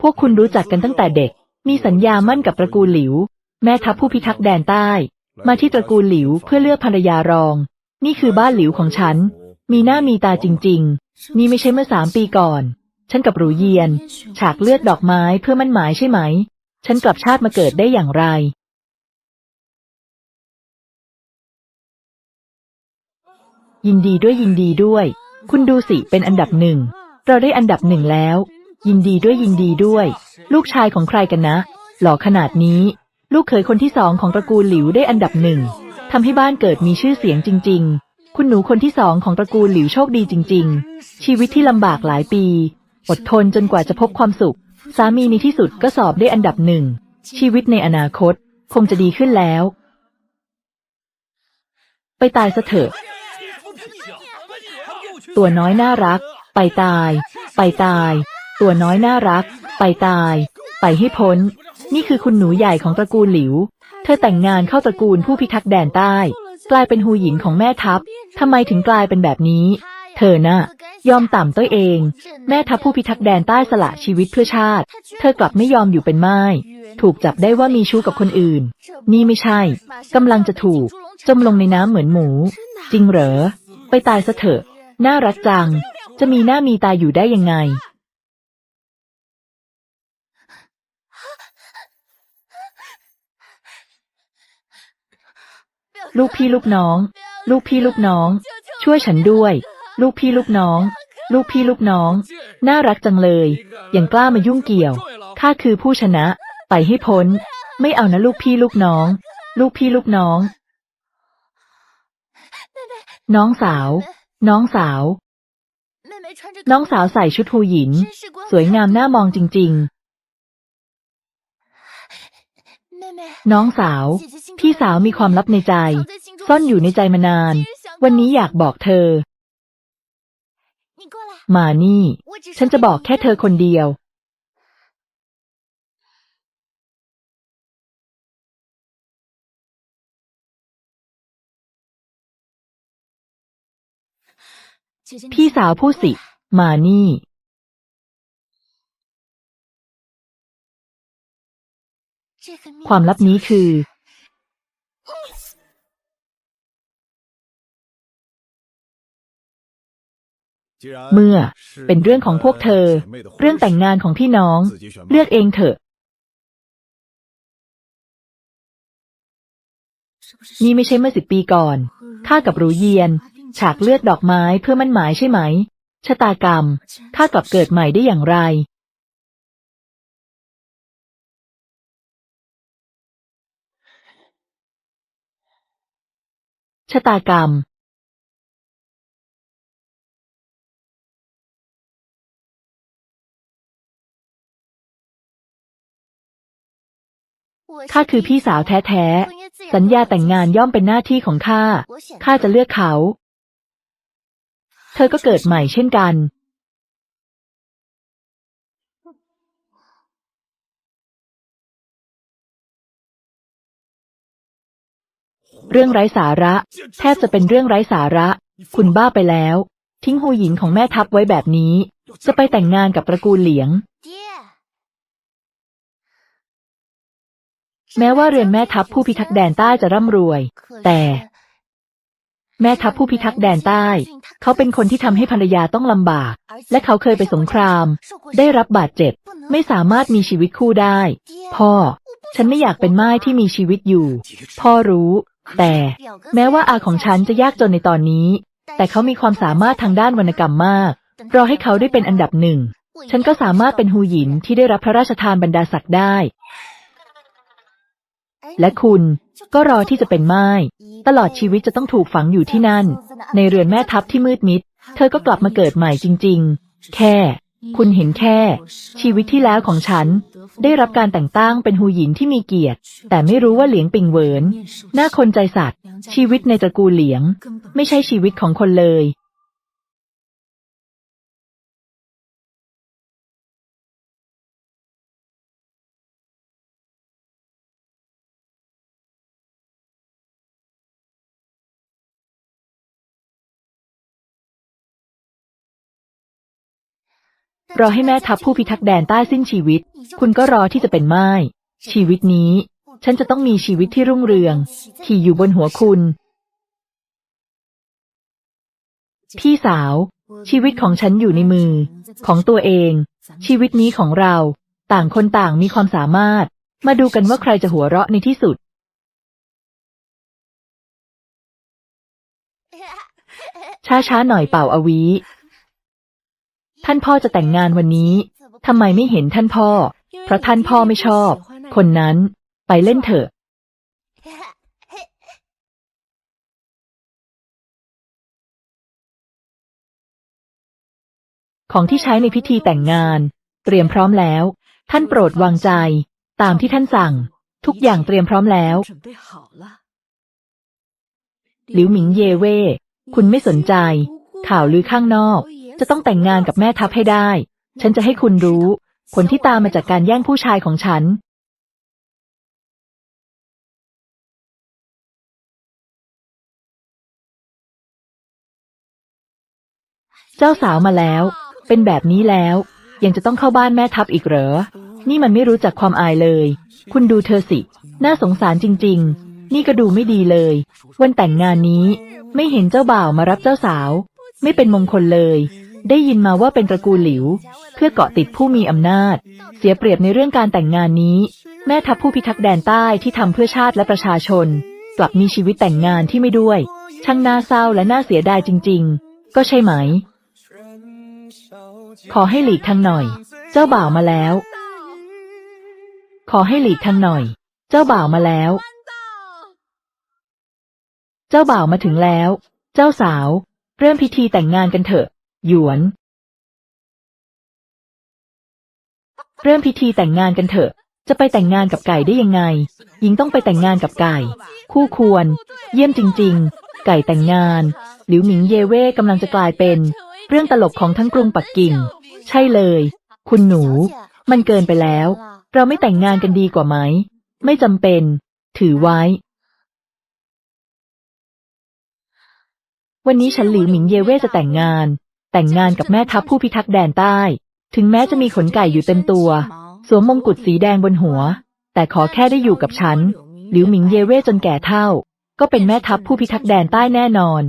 พวกคุณรู้จักกันตั้งแต่เด็ก มีสัญญามั่นกับตระกูลหลิว แม่ทัพผู้พิทักษ์แดนใต้ มาที่ตระกูลหลิวเพื่อเลือกภรรยารอง นี่คือบ้านหลิวของฉัน มีหน้ามีตาจริง ๆ นี่ไม่ใช่เมื่อสามปีก่อน ฉันกับหรูเยียน ฉากเลือดดอกไม้เพื่อมั่นหมายใช่ไหม ฉันกลับชาติมาเกิดได้อย่างไร ยินดีด้วยยินดีด้วย คุณดูสิเป็นอันดับหนึ่ง เราได้อันดับหนึ่งแล้ว ยินดีด้วยยินดีด้วย ลูกชายของใครกันนะ หล่อขนาดนี้ ลูกเขยคนที่สองของตระกูลหลิวได้อันดับหนึ่งทำให้บ้านเกิดมีชื่อเสียงจริง ๆ คุณหนูคนที่สองของตระกูลหลิวโชคดีจริง ๆ ชีวิตที่ลำบากหลายปี อดทนจนกว่าจะพบความสุข สามีในที่สุดก็สอบได้อันดับหนึ่ง ชีวิตในอนาคตคงจะดีขึ้นแล้ว ไปตายซะเถอะ ตัวน้อยน่ารัก ไปตาย ไปตาย ตัวน้อยน่ารัก ไปตาย ไปให้พ้น นี่คือคุณหนูใหญ่ของตระกูลหลิว เธอแต่งงานเข้าตระกูลผู้พิทักษ์แดนใต้ กลายเป็นหูหญิงของแม่ทัพทำไมถึงกลายเป็นแบบนี้ เธอน่ะยอมต่ำต้อยเอง แม่ทัพผู้พิทักษ์แดนใต้สละชีวิตเพื่อชาติ เธอกลับไม่ยอมอยู่เป็นไม้ถูกจับได้ว่ามีชู้กับคนอื่น นี่ไม่ใช่กำลังจะถูก จมลงในน้ำเหมือนหมู จริงเหรอ ไปตายซะเถอะ น่ารักจัง จะมีหน้ามีตาอยู่ได้ยังไง ลูกพี่ลูกน้อง ลูกพี่ลูกน้อง ช่วยฉันด้วย ลูกพี่ลูกน้อง ลูกพี่ลูกน้อง น่ารักจังเลย อยังกล้ามายุ่งเกี่ยว ข้าคือผู้ชนะ ไปให้พ้น ไม่เอานะลูกพี่ลูกน้อง ลูกพี่ลูกน้อง น้องสาว น้องสาว น้องสาวใส่ชุดฮูหยิน สวยงามน่ามองจริง ๆ น้องสาว พี่สาวมีความลับในใจ ซ่อนอยู่ในใจมานาน วันนี้อยากบอกเธอ มานี่ ฉันจะบอกแค่เธอคนเดียว พี่สาวพูดสิ มานี่ ความลับนี้คือ เมื่อเป็นเรื่องของพวกเธอ เรื่องแต่งงานของพี่น้อง เลือกเองเถอะ นี่ไม่ใช่เมื่อสิบปีก่อนข้ากับรูเยียน ฉากเลือดดอกไม้เพื่อมั่นหมายใช่ไหมชะตากรรมข้ากลับเกิดใหม่ได้อย่างไร ชะตากรรม ข้าคือพี่สาวแท้ๆ สัญญาแต่งงานย่อมเป็นหน้าที่ของข้า ข้าจะเลือกเขา เธอก็เกิดใหม่เช่นกัน เรื่องไร้สาระ แทบจะเป็นเรื่องไร้สาระ คุณบ้าไปแล้ว ทิ้งหูหญิงของแม่ทัพไว้แบบนี้ จะไปแต่งงานกับตระกูลเหลียง แม้ว่าเรือนแม่ทัพผู้พิทักษ์แดนใต้จะร่ำรวย แต่ แม่ทัพผู้พิทักษ์แดนใต้ เขาเป็นคนที่ทำให้ภรรยาต้องลำบาก และเขาเคยไปสงคราม ได้รับบาดเจ็บ ไม่สามารถมีชีวิตคู่ได้ พ่อฉันไม่อยากเป็นไม้ที่มีชีวิตอยู่ พ่อรู้ แต่แม้ว่าอาของฉันจะยากจนในตอนนี้ แต่เขามีความสามารถทางด้านวรรณกรรมมาก รอให้เขาได้เป็นอันดับหนึ่ง ฉันก็สามารถเป็นฮูหยินที่ได้รับพระราชทานบรรดาศักดิ์ได้ และคุณก็รอที่จะเป็นไม้ตลอดชีวิตจะต้องถูกฝังอยู่ที่นั่น ในเรือนแม่ทัพที่มืดมิด เธอก็กลับมาเกิดใหม่จริง ๆ แค่ คุณเห็นแค่ ชีวิตที่แล้วของฉัน ได้รับการแต่งตั้งเป็นฮูหยินที่มีเกียรติ แต่ไม่รู้ว่าเหลียงปิงเหวินหน้าคนใจสัตว์ ชีวิตในตระกูลเหลียง ไม่ใช่ชีวิตของคนเลย รอให้แม่ทัพผู้พิทักษ์แดนใต้สิ้นชีวิต คุณก็รอที่จะเป็นไม้ชีวิตนี้ ฉันจะต้องมีชีวิตที่รุ่งเรืองขี่อยู่บนหัวคุณ พี่สาว ชีวิตของฉันอยู่ในมือ ของตัวเอง ชีวิตนี้ของเรา ต่างคนต่างมีความสามารถ มาดูกันว่าใครจะหัวเราะในที่สุด ช้าๆหน่อยเป่าอาวี ท่านพ่อจะแต่งงานวันนี้ ทำไมไม่เห็นท่านพ่อ เพราะท่านพ่อไม่ชอบ คนนั้น ไปเล่นเถอะ ของที่ใช้ในพิธีแต่งงาน เตรียมพร้อมแล้ว ท่านโปรดวางใจ ตามที่ท่านสั่ง ทุกอย่างเตรียมพร้อมแล้ว หลิวหมิงเย่เว่ คุณไม่สนใจ ข่าวลือข้างนอก จะต้องแต่งงานกับแม่ทัพให้ได้ ฉันจะให้คุณรู้ ผลที่ตามมาจากการแย่งผู้ชายของฉัน เจ้าสาวมาแล้ว เป็นแบบนี้แล้ว ยังจะต้องเข้าบ้านแม่ทัพอีกเหรอ นี่มันไม่รู้จักความอายเลย คุณดูเธอสิ น่าสงสารจริง ๆ นี่ก็ดูไม่ดีเลย วันแต่งงานนี้ ไม่เห็นเจ้าบ่าวมารับเจ้าสาว ไม่เป็นมงคลเลย ได้ยินมาว่าเป็นตระกูลหลิว เพื่อเกาะติดผู้มีอำนาจ เสียเปรียบในเรื่องการแต่งงานนี้ แม่ทัพผู้พิทักษ์แดนใต้ที่ทำเพื่อชาติและประชาชน กลับมีชีวิตแต่งงานที่ไม่ด้วย ช่างน่าเศร้าและน่าเสียดายจริง ๆ ก็ใช่ไหม ขอให้หลีกทางหน่อย เจ้าบ่าวมาแล้ว ขอให้หลีกทางหน่อย เจ้าบ่าวมาแล้ว เจ้าบ่าวมาถึงแล้ว เจ้าสาว เริ่มพิธีแต่งงานกันเถอะ หยวน เริ่มพิธีแต่งงานกันเถอะ จะไปแต่งงานกับไก่ได้ยังไง หญิงต้องไปแต่งงานกับไก่ คู่ควร เยี่ยมจริง ๆ ไก่แต่งงาน หลิวหมิงเย่เว่กำลังจะกลายเป็น เรื่องตลกของทั้งกรุงปักกิ่ง ใช่เลย คุณหนู มันเกินไปแล้ว เราไม่แต่งงานกันดีกว่าไหม ไม่จำเป็น ถือไว้ วันนี้ฉันหลิวหมิงเย่เว่จะแต่งงาน แต่งงานกับแม่ทัพผู้พิทักษ์แดนใต้ ถึงแม้จะมีขนไก่อยู่เต็มตัว สวมมงกุฎสีแดงบนหัว แต่ขอแค่ได้อยู่กับฉัน หลิวหมิงเย่เว่จนแก่เท่า ก็เป็นแม่ทัพผู้พิทักษ์แดนใต้แน่นอน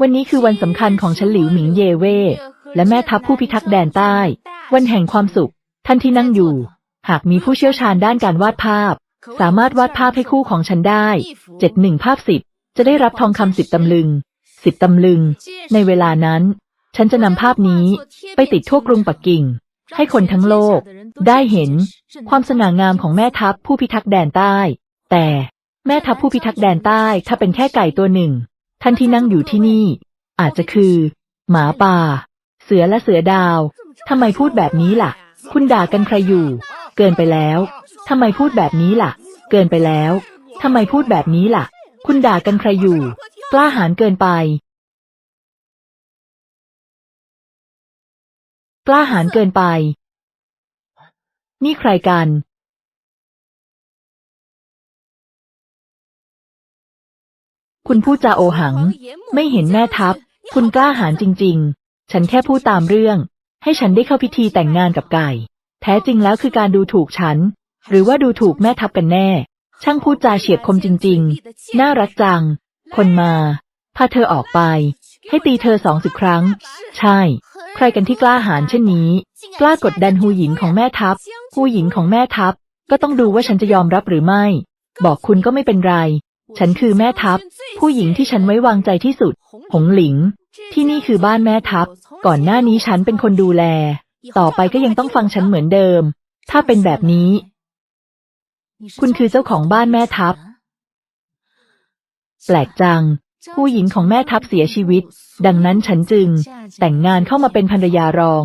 วันนี้คือวันสำคัญของฉันหลิวหมิงเย่เว่และแม่ทัพผู้พิทักษ์แดนใต้ วันแห่งความสุข ท่านที่นั่งอยู่ หากมีผู้เชี่ยวชาญด้านการวาดภาพ สามารถวาดภาพให้คู่ของฉันได้เจ็ดหนึ่งภาพสิบ จะได้รับทองคำสิบตำลึง สิบตำลึง ในเวลานั้น ฉันจะนำภาพนี้ไปติดทั่วกรุงปักกิ่ง ให้คนทั้งโลก ได้เห็นความสง่างามของแม่ทัพผู้พิทักษ์แดนใต้ แต่แม่ทัพผู้พิทักษ์แดนใต้ถ้าเป็นแค่ไก่ตัวหนึ่ง ท่านที่นั่งอยู่ที่นี่ อาจจะคือ หมาป่า เสือและเสือดาวทำไมพูดแบบนี้ล่ะ คุณด่ากันใครอยู่ เกินไปแล้วทำไมพูดแบบนี้ล่ะ เกินไปแล้วทำไมพูดแบบนี้ล่ะ คุณด่ากันใครอยู่ กล้าหาญเกินไป กล้าหาญเกินไป นี่ใครกัน คุณพูดจาโอหัง ไม่เห็นแม่ทัพ คุณกล้าหาญจริง ๆ ฉันแค่พูดตามเรื่อง ให้ฉันได้เข้าพิธีแต่งงานกับไก่ แท้จริงแล้วคือการดูถูกฉัน หรือว่าดูถูกแม่ทัพกันแน่ ช่างพูดจาเฉียบคมจริง ๆ น่ารักจัง คนมา พาเธอออกไป ให้ตีเธอสองสิบครั้ง ใช่ ใครกันที่กล้าหาญเช่นนี้ กล้ากดดันหูหญิงของแม่ทัพ หูหญิงของแม่ทัพ ก็ต้องดูว่าฉันจะยอมรับหรือไม่ บอกคุณก็ไม่เป็นไร ฉันคือแม่ทัพ ผู้หญิงที่ฉันไว้วางใจที่สุด หงหลิง ที่นี่คือบ้านแม่ทัพ ก่อนหน้านี้ฉันเป็นคนดูแล ต่อไปก็ยังต้องฟังฉันเหมือนเดิม ถ้าเป็นแบบนี้ คุณคือเจ้าของบ้านแม่ทัพ แปลกจัง ผู้หญิงของแม่ทัพเสียชีวิต ดังนั้นฉันจึง แต่งงานเข้ามาเป็นภรรยารอง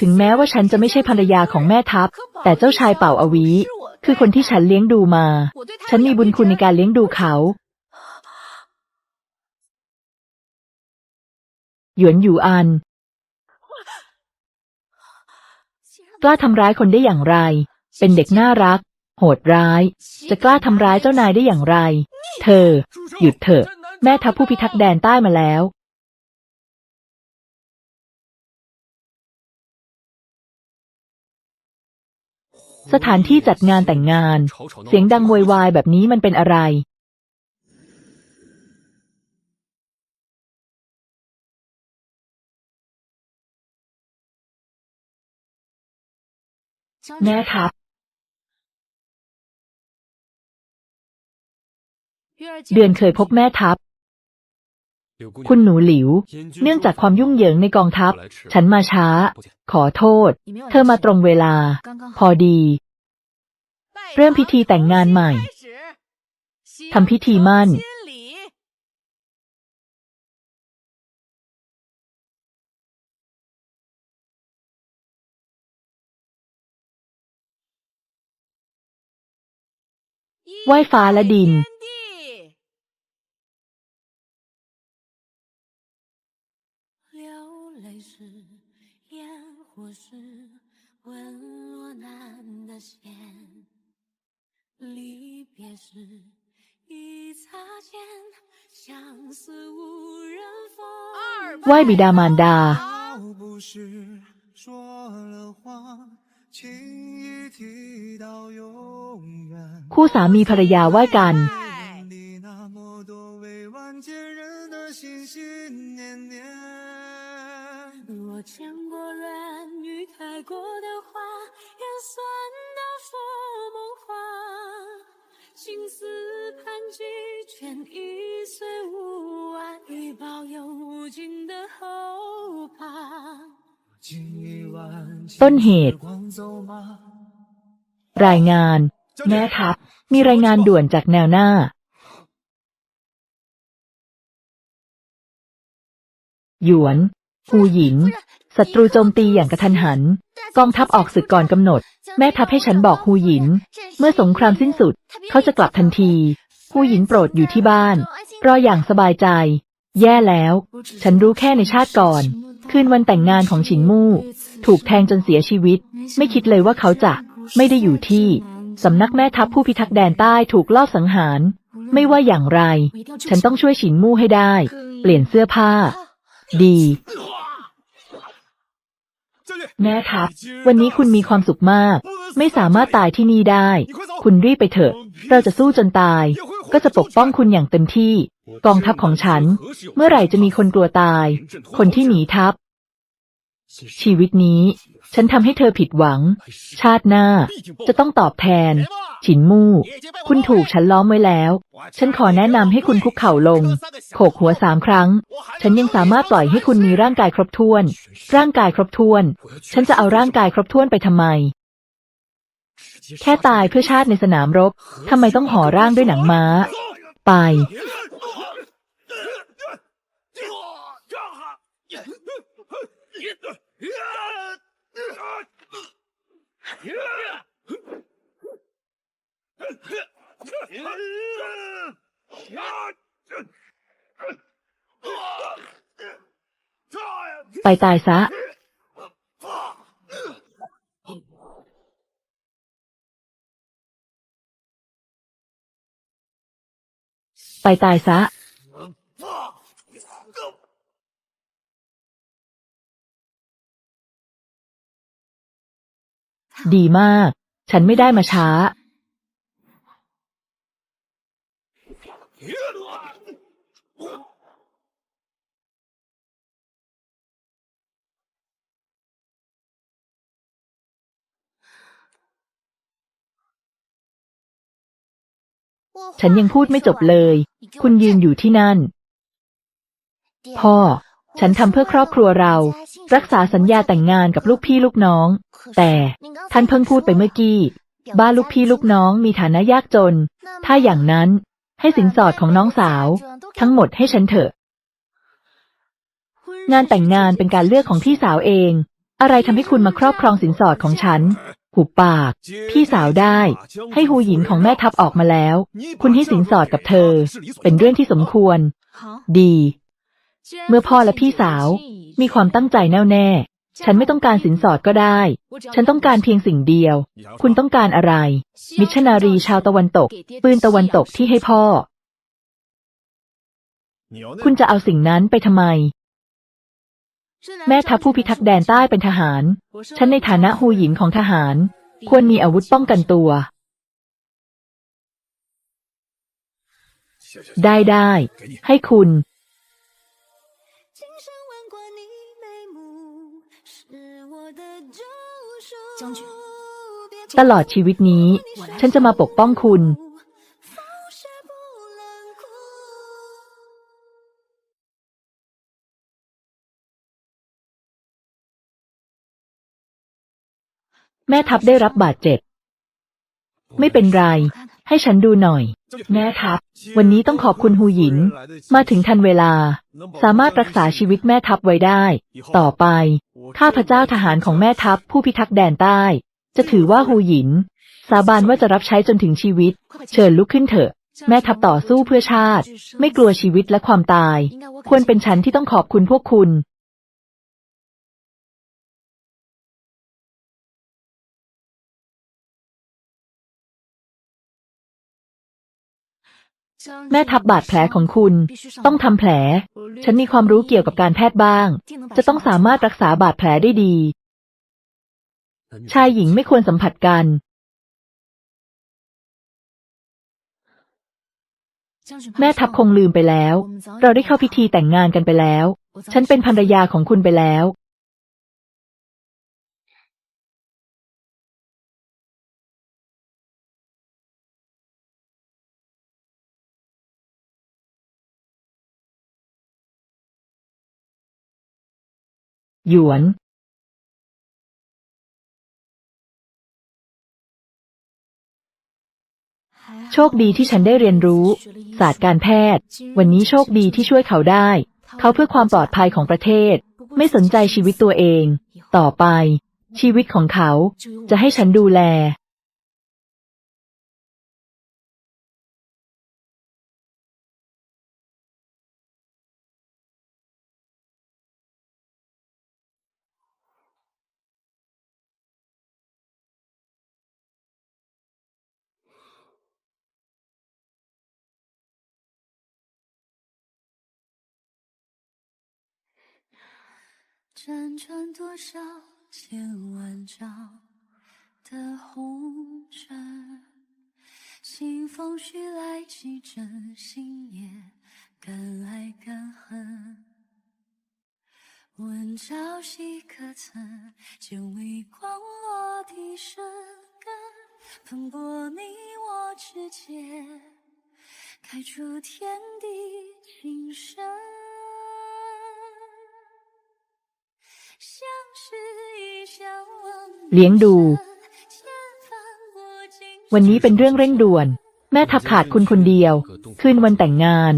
ถึงแม้ว่าฉันจะไม่ใช่ภรรยาของแม่ทัพ แต่เจ้าชายเป่าอวี คือคนที่ฉันเลี้ยงดูมา ฉันมีบุญคุณในการเลี้ยงดูเขา หยวนอยู่อัน กล้าทำร้ายคนได้อย่างไร เป็นเด็กน่ารัก โหดร้าย จะกล้าทำร้ายเจ้านายได้อย่างไร เธอ หยุดเถอะ แม่ทัพผู้พิทักษ์แดนใต้มาแล้วสถานที่จัดงานแต่งงาน เสียงดังวอยวายแบบนี้มันเป็นอะไร แม่ทัพ เดือนเคยพบแม่ทัพ คุณหนูหลิว เนื่องจากความยุ่งเหยิงในกองทัพ ฉันมาช้า ขอโทษ เธอมาตรงเวลา พอดี เริ่มพิธีแต่งงานใหม่ทำพิธีมั่นไหว้ฟ้าและดิน 火时，吻落难的线。离别时，一擦肩，相思无人逢。 ไหว้บิดามารดา 要不是说了谎，轻易提到永远。 คู่สามีภรรยาไหว้กัน 你那么多未完结人的心心念念。我见过软 语开过的花，也算得付梦话。心思盘踞，却已随无爱，已抱有无尽的后怕。今晚 ต้นเหตุ 光走马。 รายงาน แม่ทัพ มีรายงานด่วนจากแนวหน้า หยวน หูหยิน ศัตรูโจมตีอย่างกระทันหัน กองทัพออกศึกก่อนกำหนด แม่ทัพให้ฉันบอกฮูหยิน เมื่อสงครามสิ้นสุด เขาจะกลับทันทีฮูหยินโปรดอยู่ที่บ้าน รออย่างสบายใจ แย่แล้ว ฉันรู้แค่ในชาติก่อน คืนวันแต่งงานของฉินมู่ ถูกแทงจนเสียชีวิต ไม่คิดเลยว่าเขาจะไม่ได้อยู่ที่สำนักแม่ทัพผู้พิทักษ์แดนใต้ถูกลอบสังหาร ไม่ว่าอย่างไร ฉันต้องช่วยฉินมู่ให้ได้ เปลี่ยนเสื้อผ้า ดี แม่ทัพ วันนี้คุณมีความสุขมาก ไม่สามารถตายที่นี่ได้ คุณรีบไปเถอะ เราจะสู้จนตาย ก็จะปกป้องคุณอย่างเต็มที่ กองทัพของฉัน เมื่อไหร่จะมีคนกลัวตาย คนที่หนีทัพ ชีวิตนี้ ฉันทำให้เธอผิดหวัง ชาติหน้า จะต้องตอบแทน ฉินมู่ คุณถูกฉันล้อมไว้แล้ว ฉันขอแนะนำให้คุณคุกเข่าลง โขกหัวสามครั้ง ฉันยังสามารถปล่อยให้คุณมีร่างกายครบถ้วน ร่างกายครบถ้วน ฉันจะเอาร่างกายครบถ้วนไปทำไม แค่ตายเพื่อชาติในสนามรบทำไมต้องห่อร่างด้วยหนังม้า ไป ไปตายซะ ไปตายซะ ดีมาก ฉันไม่ได้มาช้า ฉันยังพูดไม่จบเลยคุณยืนอยู่ที่นั่น พ่อ ฉันทำเพื่อครอบครัวเรา รักษาสัญญาแต่งงานกับลูกพี่ลูกน้อง แต่ท่านเพิ่งพูดไปเมื่อกี้ บ้านลูกพี่ลูกน้องมีฐานะยากจน ถ้าอย่างนั้นให้สินสอดของน้องสาว ทั้งหมดให้ฉันเถอะ งานแต่งงานเป็นการเลือกของพี่สาวเอง อะไรทำให้คุณมาครอบครองสินสอดของฉัน หุบปาก พี่สาวได้ ให้หูหญินของแม่ทัพออกมาแล้ว คุณให้สินสอดกับเธอ เป็นเรื่องที่สมควร ดี เมื่อพ่อและพี่สาว มีความตั้งใจแน่วแน่ ฉันไม่ต้องการสินสอดก็ได้ ฉันต้องการเพียงสิ่งเดียว คุณต้องการอะไร มิชนารีชาวตะวันตก ปืนตะวันตกที่ให้พ่อ คุณจะเอาสิ่งนั้นไปทำไม แม่ทัพผู้พิทักษ์แดนใต้เป็นทหาร ฉันในฐานะฮูหญินของทหาร ควรมีอาวุธป้องกันตัว ได้ได้ ให้คุณ ตลอดชีวิตนี้ ฉันจะมาปกป้องคุณ แม่ทัพได้รับบาดเจ็บ ไม่เป็นไร ให้ฉันดูหน่อย แม่ทัพ วันนี้ต้องขอบคุณฮูหยิน มาถึงทันเวลา สามารถรักษาชีวิตแม่ทัพไว้ได้ ต่อไป ข้าพเจ้าทหารของแม่ทัพผู้พิทักษ์แดนใต้ จะถือว่าฮูหยิน สาบานว่าจะรับใช้จนถึงชีวิต เชิญลุกขึ้นเถอะ แม่ทัพต่อสู้เพื่อชาติ ไม่กลัวชีวิตและความตาย ควรเป็นฉันที่ต้องขอบคุณพวกคุณ แม่ทับบาดแผลของคุณ ต้องทำแผล ฉันมีความรู้เกี่ยวกับการแพทย์บ้าง จะต้องสามารถรักษาบาดแผลได้ดี ชายหญิงไม่ควรสัมผัสกัน แม่ทัพคงลืมไปแล้ว เราได้เข้าพิธีแต่งงานกันไปแล้ว ฉันเป็นภรรยาของคุณไปแล้ว หยวนโชคดีที่ฉันได้เรียนรู้ ศาสตร์การแพทย์ วันนี้โชคดีที่ช่วยเขาได้ เขาเพื่อความปลอดภัยของประเทศ ไม่สนใจชีวิตตัวเอง ต่อไป ชีวิตของเขา จะให้ฉันดูแล 辗转多少千万丈的红尘，清风徐来，几阵心也敢爱敢恨。问朝夕可曾见微光落地生根？奔波你我之间，开出天地情深。 เลี้ยงดู วันนี้เป็นเรื่องเร่งด่วน แม่ทับขาดคุณคนเดียว คืนวันแต่งงาน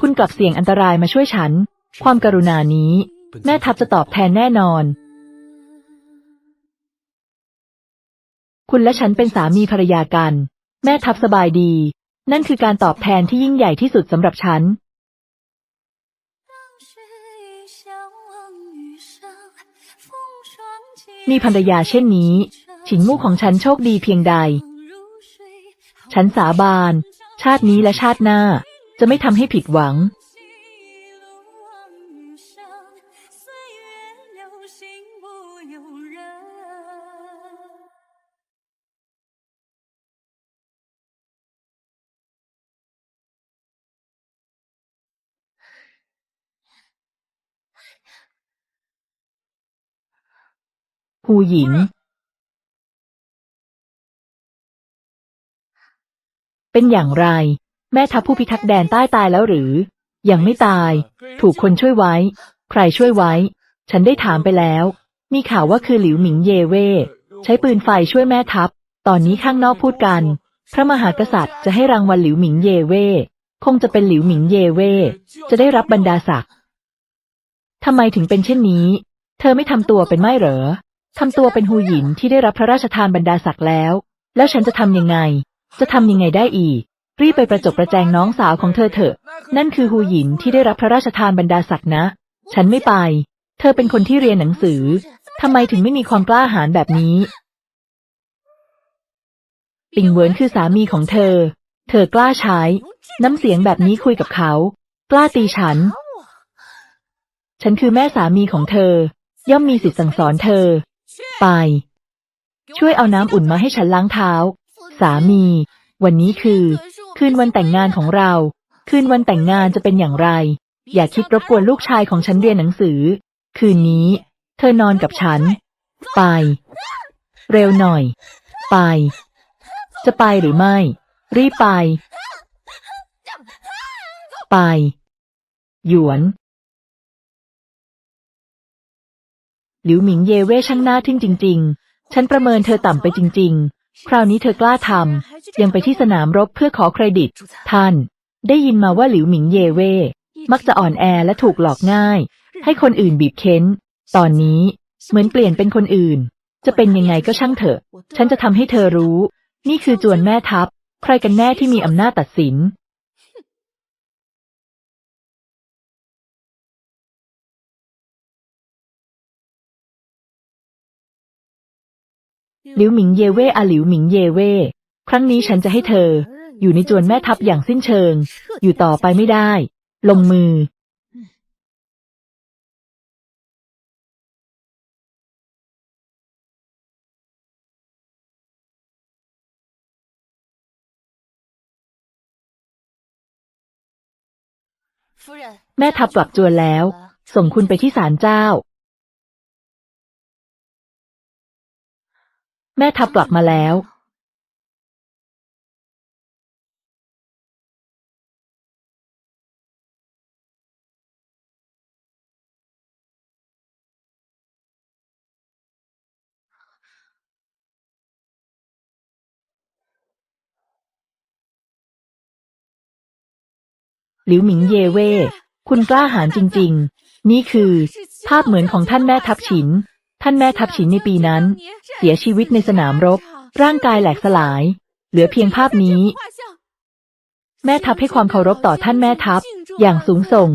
คุณกลับเสี่ยงอันตรายมาช่วยฉัน ความกรุณานี้ แม่ทับจะตอบแทนแน่นอน คุณและฉันเป็นสามีภรรยากัน แม่ทับสบายดี นั่นคือการตอบแทนที่ยิ่งใหญ่ที่สุดสำหรับฉัน มีภรรยาเช่นนี้ ฉิงมู่ของฉันโชคดีเพียงใด ฉันสาบาน ชาตินี้และชาติหน้า จะไม่ทำให้ผิดหวัง หูหยิน เป็นอย่างไร แม่ทัพผู้พิทักษ์แดนใต้ตายแล้วหรือ ยังไม่ตาย ถูกคนช่วยไว้ ใครช่วยไว้ ฉันได้ถามไปแล้ว มีข่าวว่าคือหลิวหมิงเยเว่ใช้ปืนไฟช่วยแม่ทัพ ตอนนี้ข้างนอกพูดกัน พระมหากษัตริย์จะให้รางวัลหลิวหมิงเยเว่คงจะเป็นหลิวหมิงเยเว่จะได้รับบรรดาศักดิ์ทำไมถึงเป็นเช่นนี้ เธอไม่ทำตัวเป็นไม่เหรอ ทำตัวเป็นฮูหยินที่ได้รับพระราชทานบรรดาศักดิ์แล้ว แล้วฉันจะทำยังไง จะทำยังไงได้อีก รีบไปประจบประแจงน้องสาวของเธอเถอะ นั่นคือฮูหยินที่ได้รับพระราชทานบรรดาศักดิ์นะ ฉันไม่ไป เธอเป็นคนที่เรียนหนังสือทำไมถึงไม่มีความกล้าหาญแบบนี้ ปิงเวินคือสามีของเธอ เธอกล้าใช้ น้ำเสียงแบบนี้คุยกับเขา กล้าตีฉัน ฉันคือแม่สามีของเธอ ย่อมมีสิทธิ์สั่งสอนเธอ ไป ช่วยเอาน้ำอุ่นมาให้ฉันล้างเท้า สามี วันนี้คือ คืนวันแต่งงานของเรา คืนวันแต่งงานจะเป็นอย่างไร อย่าคิดรบกวนลูกชายของฉันเรียนหนังสือ คืนนี้ เธอนอนกับฉัน ไป เร็วหน่อย ไป จะไปหรือไม่ รีบไป ไป หยวน หลิวหมิงเย่เว่ช่างหน้าทึ่งจริง ๆ ฉันประเมินเธอต่ำไปจริง ๆ คราวนี้เธอกล้าทำยังไปที่สนามรบเพื่อขอเครดิต ท่าน ได้ยินมาว่าหลิวหมิงเย่เว่มักจะอ่อนแอและถูกหลอกง่าย ให้คนอื่นบีบเค้น ตอนนี้เหมือนเปลี่ยนเป็นคนอื่น จะเป็นยังไงก็ช่างเถอะ ฉันจะทำให้เธอรู้ นี่คือจวนแม่ทัพ ใครกันแน่ที่มีอำนาจตัดสิน หลิวหมิงเย่เว่อาหลิวหมิงเย่เว่ครั้งนี้ฉันจะให้เธอ อยู่ในจวนแม่ทัพอย่างสิ้นเชิง อยู่ต่อไปไม่ได้ ลงมือ แม่ทัพกลับจวนแล้ว ส่งคุณไปที่ศาลเจ้า แม่ทัพกลับมาแล้วหลิวหมิงเย่เว่คุณกล้าหาญจริง ๆ นี่คือ ภาพเหมือนของท่านแม่ทัพฉิน ท่านแม่ทัพฉินในปีนั้น เสียชีวิตในสนามรบ ร่างกายแหลกสลาย เหลือเพียงภาพนี้ แม่ทัพให้ความเคารพต่อท่านแม่ทัพ อย่างสูงส่ง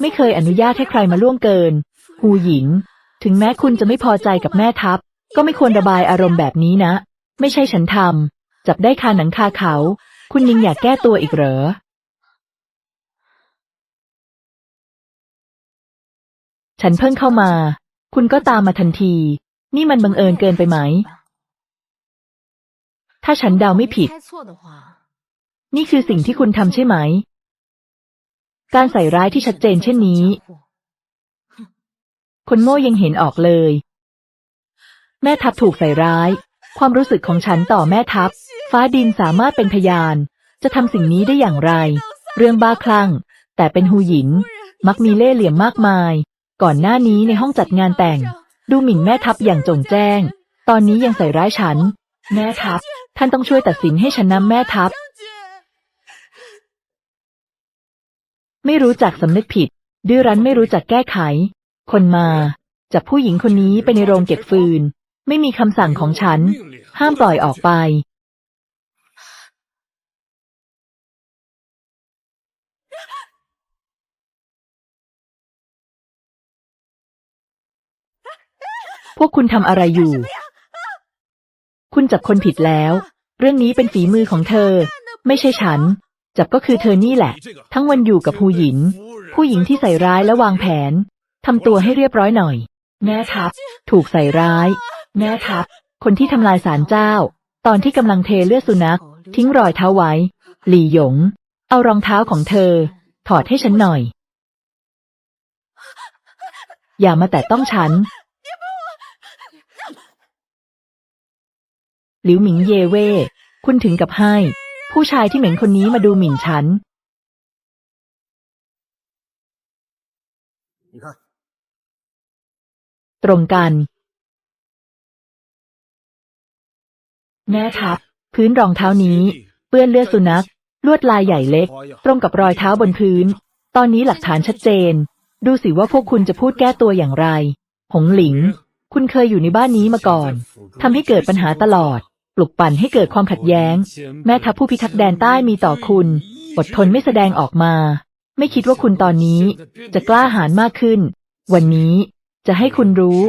ไม่เคยอนุญาตให้ใครมาล่วงเกิน หูหยินถึงแม้คุณจะไม่พอใจกับแม่ทัพ ก็ไม่ควรระบายอารมณ์แบบนี้นะ ไม่ใช่ฉันทำจับได้คาหนังคาเขา คุณยังอยากแก้ตัวอีกเหรอฉันเพิ่งเข้ามา คุณก็ตามมาทันที นี่มันบังเอิญเกินไปไหม ถ้าฉันเดาไม่ผิด นี่คือสิ่งที่คุณทำใช่ไหม การใส่ร้ายที่ชัดเจนเช่นนี้ คนโง่ยังเห็นออกเลย แม่ทัพถูกใส่ร้าย ความรู้สึกของฉันต่อแม่ทัพ ฟ้าดินสามารถเป็นพยาน จะทำสิ่งนี้ได้อย่างไร เรื่องบ้าคลั่ง แต่เป็นหูหยินมักมีเล่ห์เหลี่ยมมากมาย ก่อนหน้านี้ในห้องจัดงานแต่ง ดูหมิ่นแม่ทัพอย่างจงแจ้ง ตอนนี้ยังใส่ร้ายฉัน แม่ทัพ ท่านต้องช่วยตัดสินให้ฉันนำแม่ทัพ ไม่รู้จักสำนึกผิด ดื้อรั้นไม่รู้จักแก้ไข คนมา จับผู้หญิงคนนี้ไปในโรงเก็บฟืน ไม่มีคำสั่งของฉัน ห้ามปล่อยออกไป พวกคุณทำอะไรอยู่ คุณจับคนผิดแล้ว เรื่องนี้เป็นฝีมือของเธอ ไม่ใช่ฉัน จับก็คือเธอนี่แหละ ทั้งวันอยู่กับผู้หญิง ผู้หญิงที่ใส่ร้ายและวางแผนทำตัวให้เรียบร้อยหน่อย แม่ทัพ ถูกใส่ร้าย แม่ทัพ คนที่ทำลายศาลเจ้า ตอนที่กำลังเทเลือดสุนัข ทิ้งรอยเท้าไว้ หลี่หยง เอารองเท้าของเธอ ถอดให้ฉันหน่อย อย่ามาแตะต้องฉัน หลิวหมิงเย่เว่คุณถึงกับให้ ผู้ชายที่เหม็นคนนี้มาดูหมิ่นฉัน你看，ตรงกัน แม่ทัพพื้นรองเท้านี้ เปื้อนเลือดสุนัข ลวดลายใหญ่เล็ก ตรงกับรอยเท้าบนพื้น ตอนนี้หลักฐานชัดเจน ดูสิว่าพวกคุณจะพูดแก้ตัวอย่างไร หงหลิง คุณเคยอยู่ในบ้านนี้มาก่อนทำให้เกิดปัญหาตลอดป ลุกปั่นให้เกิดความขัดแย้ง แม่ทัพผู้พิทักษ์แดนใต้มีต่อคุณ อดทนไม่แสดงออกมา ไม่คิดว่าคุณตอนนี้จะกล้าหาญมากขึ้น วันนี้จะให้คุณรู้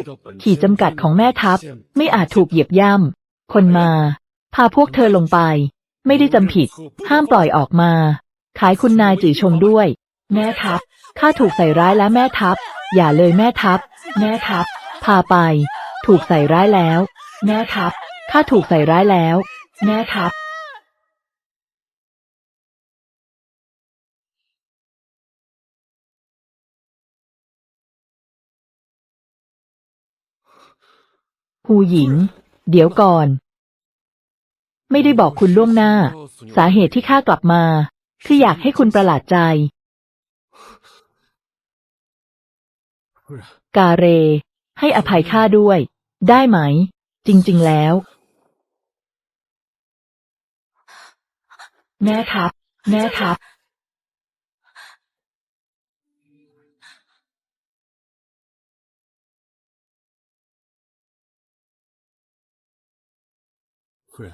ขีดจำกัดของแม่ทัพไม่อาจถูกเหยียบย่ำคนมา พาพวกเธอลงไป ไม่ได้จำผิด ห้ามปล่อยออกมา ขายคุณนายจื่อชงด้วย แม่ทัพข้าถูกใส่ร้ายแล้วแม่ทัพ อย่าเลยแม่ทัพ แม่ทัพ พาไป ถูกใส่ร้ายแล้ว แม่ทัพ ข้าถูกใส่ร้ายแล้ว แม่ทัพหูหญิง เดี๋ยวก่อน ไม่ได้บอกคุณล่วงหน้า สาเหตุที่ข้ากลับมา คืออยากให้คุณประหลาดใจ กาเร ให้อภัยข้าด้วย ได้ไหม จริง ๆ แล้ว แม่ทัพแม่ทัพ夫人，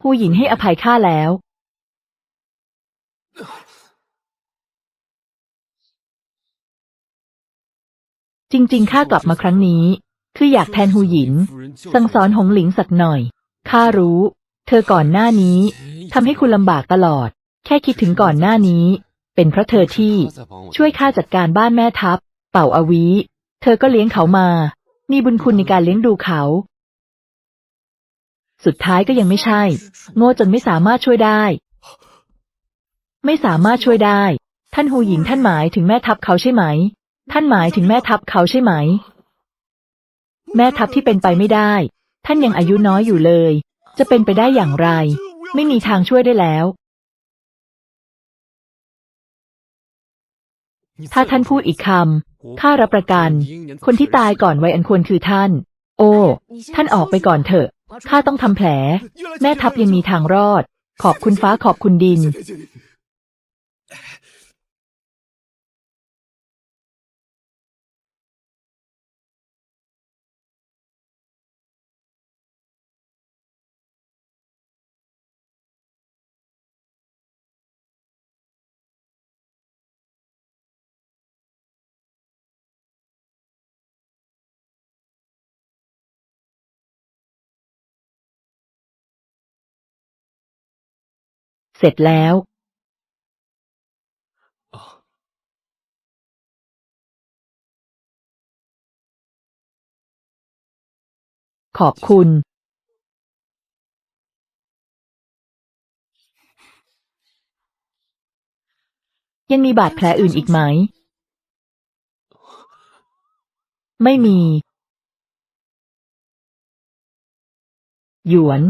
ผู้หญิงให้อภัยข้าแล้ว จริง ๆ ข้ากลับมาครั้งนี้ คืออยากแทนหูหยิน สั่งสอนหงหลิงสักหน่อย ข้ารู้ เธอก่อนหน้านี้ทำให้คุณลำบากตลอด แค่คิดถึงก่อนหน้านี้ เป็นเพราะเธอที่ช่วยข้าจัดการบ้านแม่ทัพ เป่าอาวี เธอก็เลี้ยงเขามา มีบุญคุณในการเลี้ยงดูเขา สุดท้ายก็ยังไม่ใช่ โง่จนไม่สามารถช่วยได้ ไม่สามารถช่วยได้ ท่านหูหญิงท่านหมายถึงแม่ทัพเขาใช่ไหม ท่านหมายถึงแม่ทัพเขาใช่ไหม แม่ทัพที่เป็นไปไม่ได้ ท่านยังอายุน้อยอยู่เลย จะเป็นไปได้อย่างไร ไม่มีทางช่วยได้แล้ว ถ้าท่านพูดอีกคำข้ารับประกัน คนที่ตายก่อนวัยอันควรคือท่าน โอ้ ท่านออกไปก่อนเถอะข้าต้องทำแผล แม่ทัพยังมีทางรอด ขอบคุณฟ้าขอบคุณดิน เสร็จแล้ว ขอบคุณ ยังมีบาดแผลอื่นอีกไหม ไม่มี หยวน